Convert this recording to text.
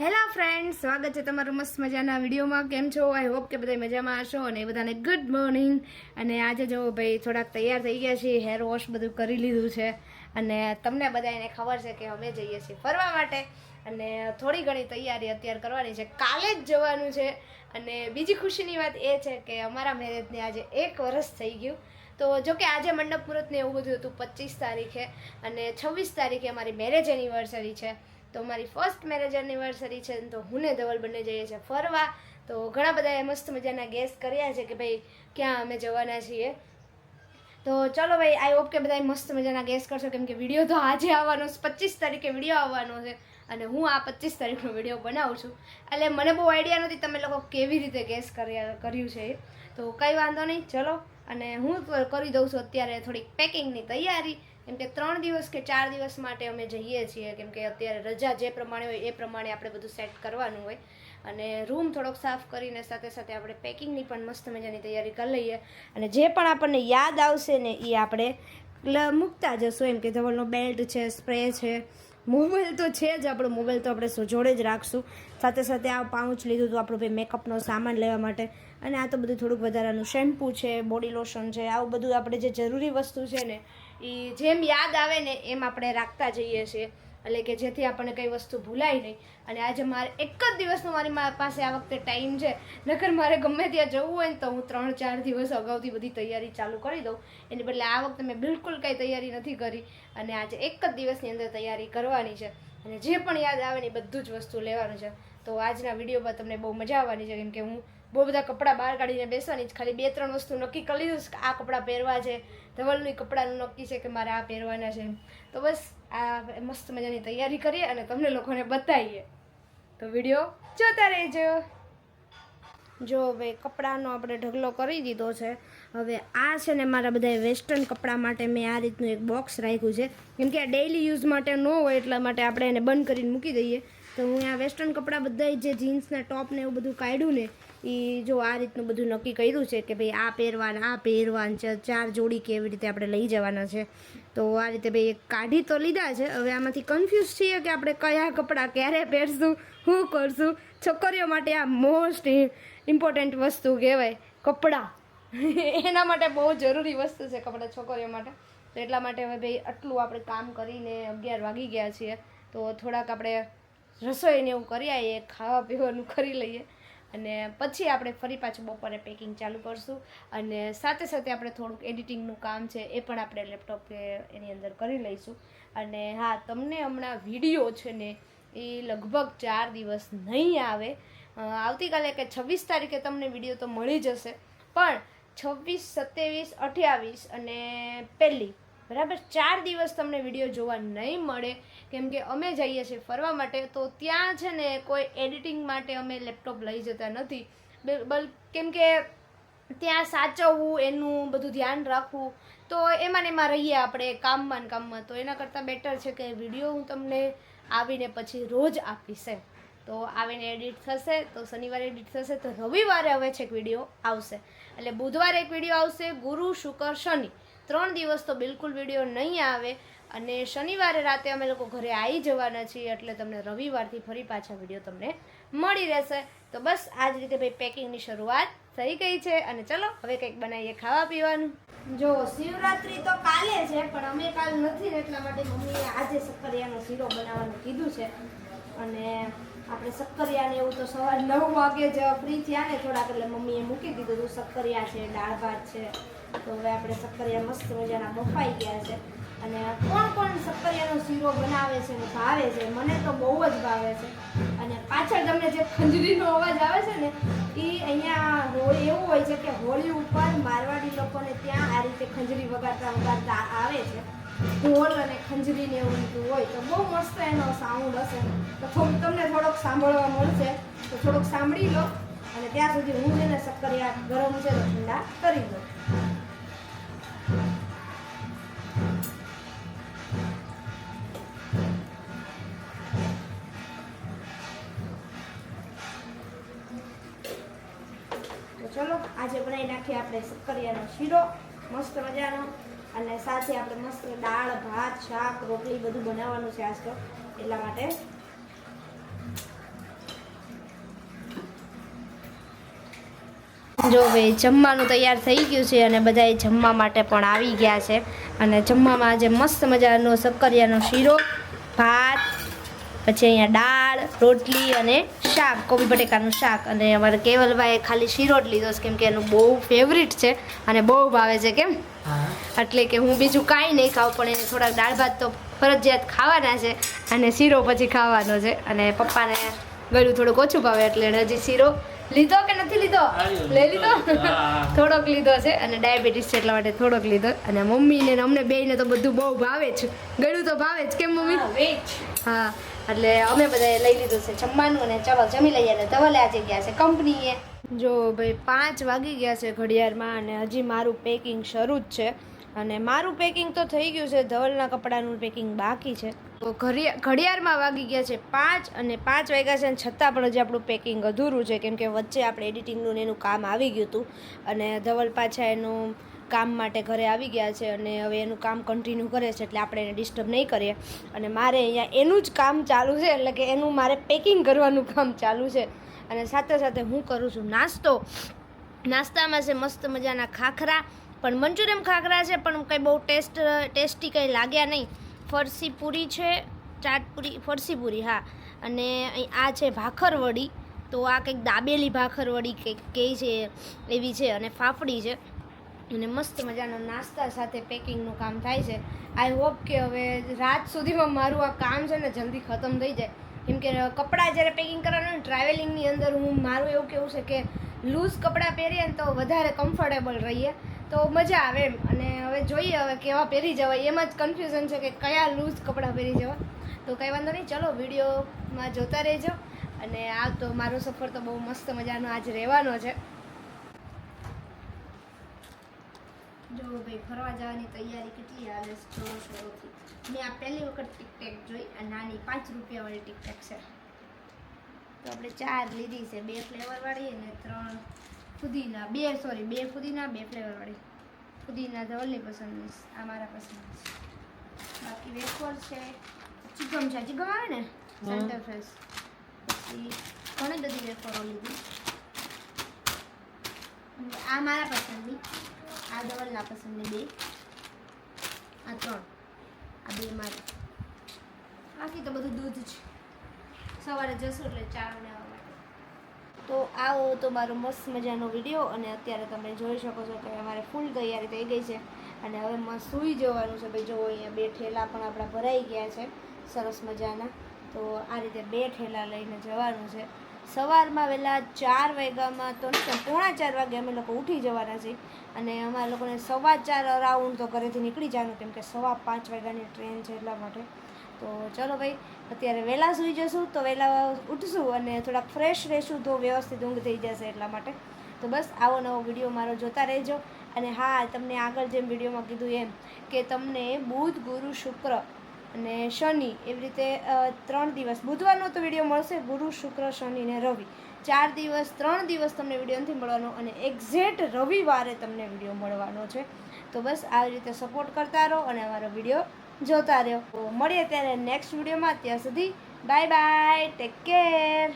Hello friend સ્વાગત છે તમારું મસ્ત મજાના વિડીયોમાં. કેમ છો? આઈ હોપ કે બધા મજામાં હશો અને બધાને ગુડ મોર્નિંગ અને આજે જો ભાઈ થોડાક તૈયાર થઈ ગયા છીએ હેર વોશ બધું કરી લીધું છે. અને તમને બધાને ખબર છે કે અમે જઈએ છીએ ફરવા માટે. અને થોડી ઘણી તૈયારી અત્યારે કરવાની છે. કાલે જ જવાનું છે. અને બીજી ખુશીની વાત એ છે કે અમારા મેરેજને આજે એક વર્ષ થઈ ગયું. તો જો કે આજે મંડપ મુહૂર્તને એવું બધું હતું પચીસ તારીખે. અને છવ્વીસ તારીખે અમારી મેરેજ એનિવર્સરી છે. તો મારી ફર્સ્ટ મેરેજ એનિવર્સરી છે તો હું ને ધવલ બંને જઈએ છીએ ફરવા. તો ઘણા બધાએ મસ્ત મજાના ગેસ કર્યા છે કે ભાઈ ક્યાં અમે જવાના છીએ. તો ચલો ભાઈ આઈ હોપ કે બધા મસ્ત મજાના ગેસ કરશો. કેમ કે વીડિયો તો આજે આવવાનો છે, પચીસ તારીખે વીડિયો આવવાનો છે અને હું આ પચીસ તારીખનો વીડિયો બનાવું છું. એટલે મને બહુ આઈડિયા નથી તમે લોકો કેવી રીતે ગેસ કર્યા છે તો કંઈ વાંધો નહીં, ચલો. અને હું કરી દઉં છું અત્યારે થોડીક પેકિંગની તૈયારી. કેમ કે ત્રણ દિવસ કે ચાર દિવસ માટે અમે જઈએ છીએ, કેમ કે અત્યારે રજા જે પ્રમાણે હોય એ પ્રમાણે આપણે બધું સેટ કરવાનું હોય. અને રૂમ થોડોક સાફ કરીને સાથે સાથે આપણે પેકિંગની પણ મસ્ત મજાની તૈયારી કરી લઈએ. અને જે પણ આપણને યાદ આવશે ને એ આપણે મૂકતા જશું. એમ કે ધવલનો બેલ્ટ છે સ્પ્રે છે મોબાઈલ તો છે જ, આપણો મોબાઈલ તો આપણે જોડે જ રાખશું. સાથે સાથે આ પાઉચ લીધું હતું આપણું ભાઈ મેકઅપનો સામાન લેવા માટે. અને આ તો બધું થોડુંક વધારાનું શેમ્પૂ છે, બોડી લોશન છે, આવું બધું આપણે જે જરૂરી વસ્તુ છે ને એ જેમ યાદ આવે ને, એમ આપણે રાખતા જઈએ છીએ. એટલે કે જેથી આપણને કઈ વસ્તુ ભૂલાય નહીં. અને આજે મારે એક જ દિવસનો મારી પાસે આ વખતે ટાઈમ છે. નકર મારે ગમે ત્યાં જવું હોય ને તો હું ત્રણ ચાર દિવસ અગાઉથી બધી તૈયારી ચાલુ કરી દઉં. એની બદલે આ વખતે મેં બિલકુલ કાંઈ તૈયારી નથી કરી. અને આજે એક જ દિવસની અંદર તૈયારી કરવાની છે. અને જે પણ યાદ આવે ને બધું જ વસ્તુ લેવાનું છે. તો આજના વિડીયોમાં તમને બહુ મજા આવવાની છે. કેમ કે હું બહુ બધા કપડાં બહાર કાઢીને બેસવાની જ ખાલી બે ત્રણ વસ્તુ નક્કી કરી છે કે આ કપડાં પહેરવા છે. ધવલની કપડાનું નક્કી છે કે મારે આ પહેરવાના છે. તો બસ આ મસ્ત મજાની તૈયારી કરીએ અને તમને લોકોને બતાવીએ. તો વીડિયો જોતા રહેજો. જો હવે કપડાનો આપણે ઢગલો કરી દીધો છે. હવે આ છે ને મારા બધા વેસ્ટર્ન કપડાં માટે મેં આ રીતનું એક બોક્સ રાખ્યું છે. કેમ કે આ ડેઇલી યુઝ માટે ન હોય એટલા માટે આપણે એને બંધ કરીને મૂકી દઈએ. તો હું આ વેસ્ટર્ન કપડાં બધા જે જીન્સના ટોપ ને એવું બધું કાઢ્યું ને એ જો આ રીતનું બધું નક્કી કર્યું છે કે ભાઈ આ પહેરવાન આ પહેરવાન છે, ચાર જોડી કેવી રીતે આપણે લઈ જવાના છે. તો આ રીતે ભાઈ કાઢી તો લીધા છે. હવે આમાંથી કન્ફ્યુઝ છીએ કે આપણે કયા કપડાં ક્યારે પહેરશું શું કરશું. છોકરીઓ માટે આ મોસ્ટ ઇમ્પોર્ટન્ટ વસ્તુ કહેવાય કપડાં. એના માટે બહુ જરૂરી વસ્તુ છે કપડાં છોકરીઓ માટે. તો એટલા માટે હવે ભાઈ આટલું આપણે કામ કરીને અગિયાર વાગી ગયા છીએ. તો થોડાક આપણે રસોઈને એવું કરી આવીએ ખાવા પીવાનું કરી લઈએ. અને પછી આપણે ફરી પાછું બપોરે પેકિંગ ચાલુ કરશું. અને સાથે સાથે આપણે થોડુંક એડિટિંગનું કામ છે એ પણ આપણે લેપટોપ એની અંદર કરી લઈશું. અને હા, તમને હમણાં વીડિયો છે ને એ લગભગ ચાર દિવસ નહીં આવે. આવતીકાલે કે છવ્વીસ તારીખે તમને વીડિયો તો મળી જશે. પણ છવ્વીસ, સત્યાવીસ, અઠ્યાવીસ અને પહેલી બરાબર? ચાર દિવસ તમને વીડિયો જોવા નહીં મળે. કેમ કે અમે જઈએ છીએ ફરવા માટે, તો ત્યાં છે ને કોઈ એડિટિંગ માટે અમે લેપટોપ લઈ જતા નથી. બિલ- કેમ કે ત્યાં સાચવવું, એનું બધું ધ્યાન રાખવું, તો એમાં ને એમાં રહીએ આપણે કામમાં ને કામમાં. તો એના કરતાં બેટર છે કે વીડિયો હું તમને આવીને પછી રોજ આપીશ એમ. તો આવીને એડિટ થશે, તો શનિવારે એડિટ થશે, તો રવિવારે હવે છેક વીડિયો આવશે. એટલે બુધવારે એક વીડિયો આવશે, ગુરુ, શુક્ર, શનિ. ત્રણ દિવસ તો બિલકુલ વીડિયો નહીં આવે. અને શનિવારે રાતે અમે લોકો ઘરે આવી જવાના છીએ એટલે તમને રવિવારથી ફરી પાછા વીડિયો તમને મળી રહેશે. તો બસ આ જ રીતે ભાઈ પેકિંગની શરૂઆત થઈ ગઈ છે અને ચલો, હવે કંઈક બનાવીએ ખાવા પીવાનું. જો, શિવરાત્રી તો કાલે છે, પણ અમે કાલ નથી એટલા માટે મમ્મીએ આજે સક્કરિયાનો શીરો બનાવવાનું કીધું છે. અને આપણે સક્કરિયા ને એવું તો સવાર નવ વાગે જ ફ્રી થયા ને થોડાક, એટલે મમ્મીએ મૂકી દીધું હતું સક્કરિયા છે, દાળ ભાત છે. તો હવે આપણે સક્કરિયા મસ્ત મજાના બફાઈ ગયા છે. અને કોણ કોણ સક્કરિયાનો શીરો બનાવે છે ને ભાવે છે? મને તો બહુ જ ભાવે છે. અને પાછળ તમને જે ખંજરીનો અવાજ આવે છે ને, એ અહીંયા હોળી એવું હોય છે કે હોળી ઉપર મારવાડી લોકોને ત્યાં આ રીતે ખંજરી વગાડતા વગાડતા આવે છે. ઢોલ અને ખંજરીને એવું બધું હોય તો બહુ મસ્ત એનો સાઉન્ડ હશે. તો થોડુંક તમને થોડોક સાંભળવા મળશે. તો થોડુંક સાંભળી લો અને ત્યાં સુધી હું એને સક્કરિયા ગરમ છે તો ઠંડા કરી દઉં. ચલો, આજે બનાવી નાખીએ આપણે સક્કરિયાનો શીરો. મસ્ત મજાનો. અને સાથે આપણે મસ્ત દાળ, ભાત, શાક, રોટલી બધું બનાવવાનું છે આજ તો. એટલા માટે. જો ભાઈ જમવાનું તૈયાર થઈ ગયું છે અને બધાએ જમવા માટે પણ આવી ગયા છે. અને જમવામાં આજે મસ્ત મજાનો શક્કરિયાનો શીરો, ભાત પછી અહીંયા દાળ રોટલી અને શાક કોબી બટેકાનું શાક. અને અમારે કેવલભાઈએ ખાલી શીરો જ લીધો છે કેમ કે એનું બહુ ફેવરિટ છે અને બહુ ભાવે છે કેમ? એટલે કે હું બીજું કાંઈ નહીં ખાઉં પણ એને થોડાક દાળ ભાત તો ફરજિયાત ખાવાના છે અને શીરો પછી ખાવાનો છે. અને પપ્પાને ગળ્યું થોડુંક ઓછું ભાવે એટલે એણે હજી શીરો લીધો કે નથી લીધો? લઈ લીધો? થોડોક લીધો છે અને ડાયાબિટીસ છે એટલા માટે થોડોક લીધો. અને મમ્મીને અમને બેને તો બધું બહુ ભાવે જ ગળ્યું તો ભાવે જ કેમ મમ્મી? હા, એટલે અમે બધાએ લઈ લીધું છે જમવાનું અને ચલો જમી લઈએ અને ધવલે આજે ગયા છે કંપનીએ. જો ભાઈ પાંચ વાગી ગયા છે ઘડિયાળમાં અને હજી મારું પેકિંગ શરૂ જ છે. અને મારું પેકિંગ તો થઈ ગયું છે, ધવલના કપડાનું પેકિંગ બાકી છે. તો ઘડિયા ઘડિયાળમાં વાગી ગયા છે પાંચ અને પાંચ વાગ્યા છે અને છતાં પણ હજી આપણું પેકિંગ અધૂરું છે. કેમ કે વચ્ચે આપણે એડિટિંગનું એનું કામ આવી ગયું હતું. અને ધવલ પાછા એનું કામ માટે ઘરે આવી ગયા છે અને હવે એનું કામ કન્ટિન્યુ કરે છે એટલે આપણે એને ડિસ્ટર્બ નહીં કરીએ. અને મારે અહીંયા એનું જ કામ ચાલુ છે, એટલે કે એનું મારે પેકિંગ કરવાનું કામ ચાલુ છે. અને સાથે સાથે હું કરું છું નાસ્તો. નાસ્તામાં છે મસ્ત મજાના ખાખરા, પણ મંચુરિયમ ખાખરા છે, પણ કંઈ બહુ ટેસ્ટ, ટેસ્ટી કંઈ લાગ્યા નહીં. ફરસી પૂરી છે, ચાટ પૂરી, ફરસી પૂરી, હા. અને આ છે ભાખરવડી તો આ કંઈક દાબેલી ભાખરવડી કંઈક કહે છે એવી છે અને ફાફડી છે. અને મસ્ત મજાના નાસ્તા સાથે પેકિંગનું કામ થાય છે. આઈ હોપ કે હવે રાત સુધીમાં મારું આ કામ છે ને જલ્દી ખતમ થઈ જાય. કેમ કે કપડાં જ્યારે પેકિંગ કરવાનું ને ટ્રાવેલિંગની અંદર હું, મારું એવું કેવું છે કે લૂઝ કપડાં પહેરીએ ને તો વધારે કમ્ફર્ટેબલ રહીએ. તો મજા આવે એમ. અને હવે જોઈએ હવે કેવા પહેરી જવાય. એમાં જ કન્ફ્યુઝન છે કે કયા લૂઝ કપડાં પહેરી જવા. તો કંઈ વાંધો નહીં. ચલો વિડીયોમાં જોતા રહેજો. અને આ તો મારો સફર તો બહુ મસ્ત મજાનો આજ રહેવાનો છે. જો ભાઈ ફરવા જવાની તૈયારી કેટલી હાલે જોરો શોરોથી મેં આ પહેલી વખત ટિકટેક જોઈ આ નાની પાંચ રૂપિયાવાળી ટિકટેક છે. તો આપણે ચાર લીધી છે બે ફ્લેવરવાળી અને ત્રણ ફુદીના બે સોરી બે ફુદીના બે ફ્લેવરવાળી. ફુદીના ધવલની પસંદની છે. આ મારા પસંદ બાકી વેફર છે ચિકમ છે ચિકમ આવે ને? સેન્ટર ફ્રેશ પછી ઘણી બધી વેફરો લીધી. આ મારા પસંદની. આ ધવલના પસંદની બે. આ ત્રણ. આ બે મારી. બાકી તો બધું દૂધ છે સવારે જશું એટલે ચા બનાવવા તો આવો તો મારો મસ્ત મજાનો વીડિયો અને અત્યારે તમે જોઈ શકો છો કે અમારે ફૂલ તૈયારી થઈ ગઈ છે. અને હવે મસ્ત સૂઈ જવાનું છે. ભાઈ જો અહીંયા બે ઠેલા પણ આપણા ભરાઈ ગયા છે. સરસ મજાના. તો આ રીતે બે ઠેલા લઈને જવાનું છે. સવારમાં વહેલા ચાર વાગ્યામાં તો પોણા ચાર વાગે અમે લોકો ઉઠી જવાના છીએ. અને અમારા લોકોને સવા ચાર અરાઉન્ડ તો ઘરેથી નીકળી જવાનું, કેમ કે સવા પાંચ વાગ્યાની ટ્રેન છે એટલા માટે. તો ચલો ભાઈ, અત્યારે વહેલા સૂઈ જશું, તો વહેલા ઉઠશું અને થોડાક ફ્રેશ રહેશું, તો વ્યવસ્થિત ઊંઘ થઈ જશે એટલા માટે. તો બસ, આવો નવો વીડિયો મારો જોતા રહેજો. અને હા, તમને આગળ જેમ વિડીયોમાં કીધું એમ કે તમને બુધ ગુરુ શુક્ર અને શનિ એવી રીતે ત્રણ દિવસ. બુધવારનો તો વીડિયો મળશે, ગુરુ, શુક્ર, શનિ ને રવિ. ચાર દિવસ, ત્રણ દિવસ તમને વીડિયો નથી મળવાનો અને એક્ઝેક્ટ રવિવારે તમને વીડિયો મળવાનો છે. તો બસ આવી રીતે સપોર્ટ કરતા રહો અને અમારો વીડિયો જોતા રહો. મળીએ ત્યારે નેક્સ્ટ વિડીયોમાં ત્યાં સુધી બાય બાય ટેક કેર